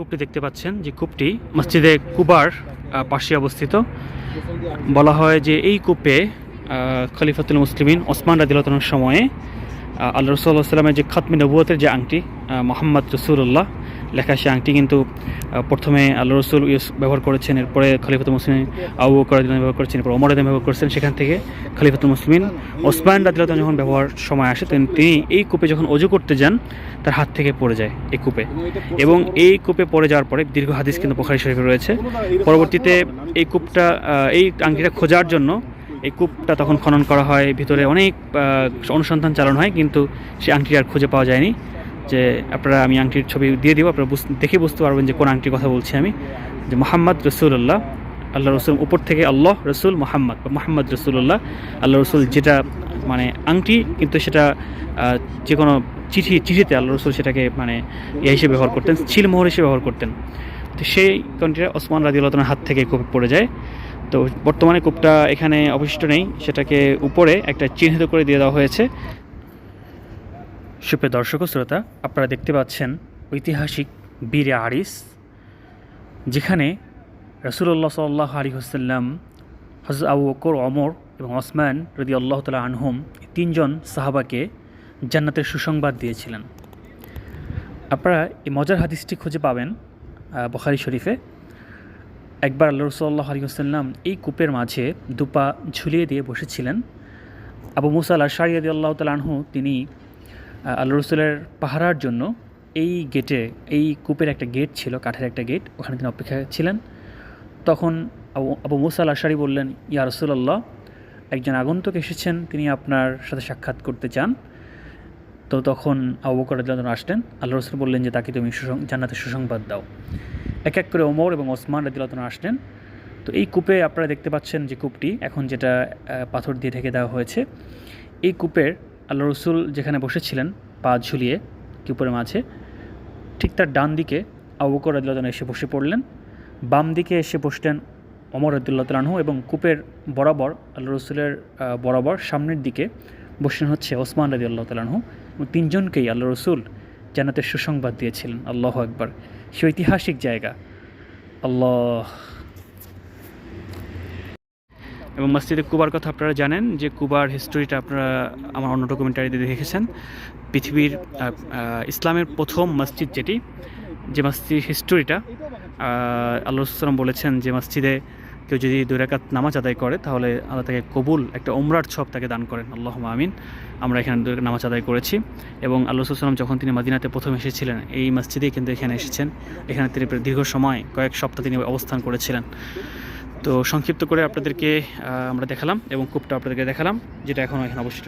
কূপটি দেখতে পাচ্ছেন যে কূপটি মসজিদে কুবার পাশে অবস্থিত। বলা হয় যে এই কূপে খলিফাতুল মুসলিমিন ওসমান রাদিলতনের সময়ে আল্লাহ রসুল্লাহ সাল্লামের যে খাতমিন নবুয়তের যে আংটি মোহাম্মদ রসুল্লাহ লেখা সে আংটি কিন্তু প্রথমে আল্লাহ রসুল ইউস ব্যবহার করেছেন, এরপরে খলিফাতুল মুসলিম আবু রাদিয়াল্লাহু ব্যবহার করেছেন, এরপর রাদিয়াল্লাহু ব্যবহার করেছেন, সেখান থেকে খলিফাতুল মুসলিমিন ওসমান রাদিল্লাহ যখন ব্যবহার সময় আসে, তখন তিনি এই কূপে যখন অজু করতে যান, তার হাত থেকে পড়ে যায় এই কূপে। এবং এই কূপে পড়ে যাওয়ার পরে দীর্ঘ হাদিস কিন্তু বোখারি শরীফে রয়েছে। পরবর্তীতে এই কূপটা এই আংটিটা খোঁজার জন্য এই কূপটা তখন খনন করা হয়, ভিতরে অনেক অনুসন্ধান চালানো হয়, কিন্তু সেই আংটি আর খুঁজে পাওয়া যায়নি। যে আপনারা আমি আংটির ছবি দিয়ে দিব, আপনারা দেখে বুঝতে পারবেন যে কোন আংটির কথা বলছি আমি। যে মোহাম্মদ রসুল্লাহ আল্লাহ রসুল, উপর থেকে আল্লাহ রসুল মোহাম্মদ, বা মোহাম্মদ রসুল্লাহ আল্লাহ রসুল যেটা মানে আংটি, কিন্তু সেটা যে কোনো চিঠি, চিঠিতে আল্লাহ রসুল সেটাকে মানে ইয়ে হিসেবে ব্যবহার করতেন, ছিল মোহর হিসেবে ব্যবহার করতেন। তো সেই কন্টিটা ওসমান রাজিউল্লাহর হাত থেকে কূপে পড়ে যায়। তো বর্তমানে কূপটা এখানে অবশিষ্ট নেই, সেটাকে উপরে একটা চিহ্নিত করে দিয়ে দেওয়া হয়েছে। সুপ্রিয় দর্শক শ্রোতা আপনারা দেখতে পাচ্ছেন ঐতিহাসিক বীরে আরিস যেখানে রসুল্লাহ সাল্লাহ আলী হোসাল্লাম হজ আবু বকর অমর এবং ওসমান রদি আল্লাহ তালা আনহুম তিনজন সাহাবাকে জান্নাতের সুসংবাদ দিয়েছিলেন। আপনারা এই মজার হাদিসটি খুঁজে পাবেন বখারি শরীফে। একবার আল্লাহ রসুল্লাহ আলী হোসাল্লাম এই কূপের মাঝে দুপা ঝুলিয়ে দিয়ে বসেছিলেন। আবু মুসা আল্লাহ আল্লাহ তালাহু তিনি আহ, আল্লাহ রসুলের পাহারার জন্য এই গেটে, এই কূপের একটা গেট ছিল, কাঠের একটা গেট, ওখানে তিনি অপেক্ষা ছিলেন। তখন আবু আবু মুসা আল আশারি বললেন, ইয়া রসুলাল্লাহ, একজন আগন্তুক এসেছেন, তিনি আপনার সাথে সাক্ষাৎ করতে চান। তো তখন আবু বকর আসলেন। আল্লাহ রসুল বললেন যে, তাকে তুমি সুসং জান্নাতের সুসংবাদ দাও। এক এক করে ওমর এবং ওসমান রাদিয়াল্লাহু আনহু আসলেন। তো এই কূপে আপনারা দেখতে পাচ্ছেন যে কূপটি, এখন যেটা পাথর দিয়ে ঢেকে দেওয়া হয়েছে, এই কূপের আল্লাহ রসুল যেখানে বসেছিলেন, পা ঝুলিয়ে কূপের মাঝে ঠিক তার ডান দিকে আবু বকর রাদিয়াল্লাহু এসে বসে পড়লেন। বাম দিকে এসে বসলেন অমর রদুল্লাহ তালাহু এবং কূপের বরাবর আল্লাহ রসুলের বরাবর সামনের দিকে বসলেন হচ্ছে ওসমান রাজি আল্লাহ তালাহু তিনজনকেই আল্লাহ রসুল জান্নাতের সুসংবাদ দিয়েছিলেন। আল্লাহ একবার সে ঐতিহাসিক জায়গা। আল্লাহ এবং মসজিদে কুবার কথা আপনারা জানেন যে কুবার হিস্টোরিটা আপনারা আমার অন্য ডকুমেন্টারিতে দেখেছেন। পৃথিবীর ইসলামের প্রথম মসজিদ যেটি, যে মসজিদ হিস্টোরিটা আল্লাহ সাল্লাম বলেছেন যে মসজিদে কেউ যদি দুই রাকাত নামাজ আদায় করে, তাহলে আল্লাহ তাকে কবুল, একটা ওমরার ছব তাকে দান করেন। আল্লাহ আমিন। আমরা এখানে নামাজ আদায় করেছি এবং আল্লাহ যখন তিনি মদিনাতে প্রথম এসেছিলেন, এই মসজিদেই কিন্তু এখানে এসেছেন। এখানে তিনি দীর্ঘ সময়, কয়েক সপ্তাহ তিনি অবস্থান করেছিলেন। তো সংক্ষিপ্ত করে আপনাদেরকে আমরা দেখালাম এবং কূপটা আপনাদেরকে দেখালাম যেটা এখন এখানে অবশ্যই